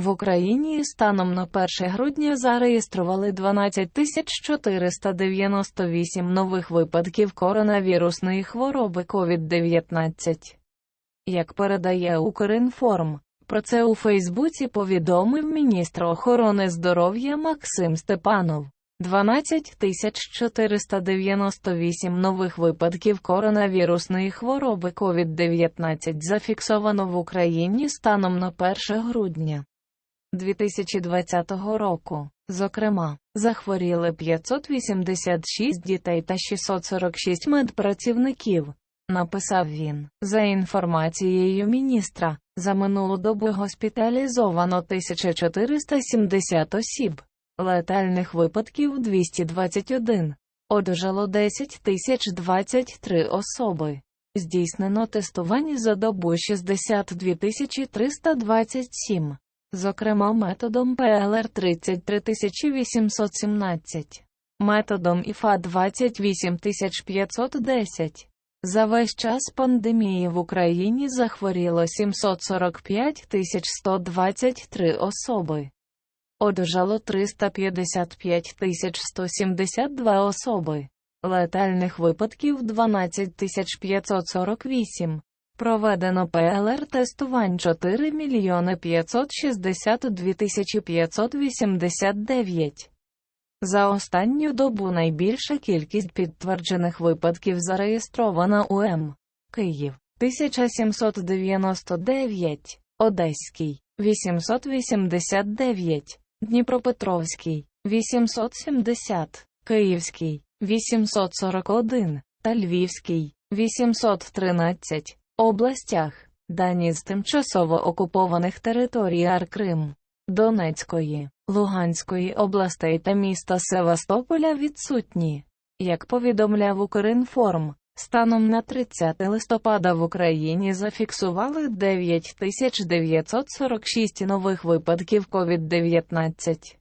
В Україні станом на 1 грудня зареєстрували 12 498 нових випадків коронавірусної хвороби COVID-19. Як передає Укрінформ, про це у Фейсбуці повідомив міністр охорони здоров'я Максим Степанов. 12 498 нових випадків коронавірусної хвороби COVID-19 зафіксовано в Україні станом на 1 грудня 2020 року. Зокрема, захворіли 586 дітей та 646 медпрацівників. Написав він. За інформацією міністра, за минулу добу госпіталізовано 1470 осіб, летальних випадків 221, одужало 10 023 особи. Здійснено тестування за добу 62 327, зокрема методом ПЛР 33 817, методом ІФА 28 510. За весь час пандемії в Україні захворіло 745 123 особи. Одужало 355 172 особи. Летальних випадків 12 548. Проведено ПЛР-тестувань 4 мільйони 562 589. За останню добу найбільша кількість підтверджених випадків зареєстрована у М. Київ 1799, Одеський 889, Дніпропетровський 870, Київський 841 та Львівський 813 областях. Дані з тимчасово окупованих територій АР Крим, Донецької, Луганської областей та міста Севастополя відсутні. Як повідомляв Укрінформ, станом на 30 листопада в Україні зафіксували 9946 нових випадків COVID-19.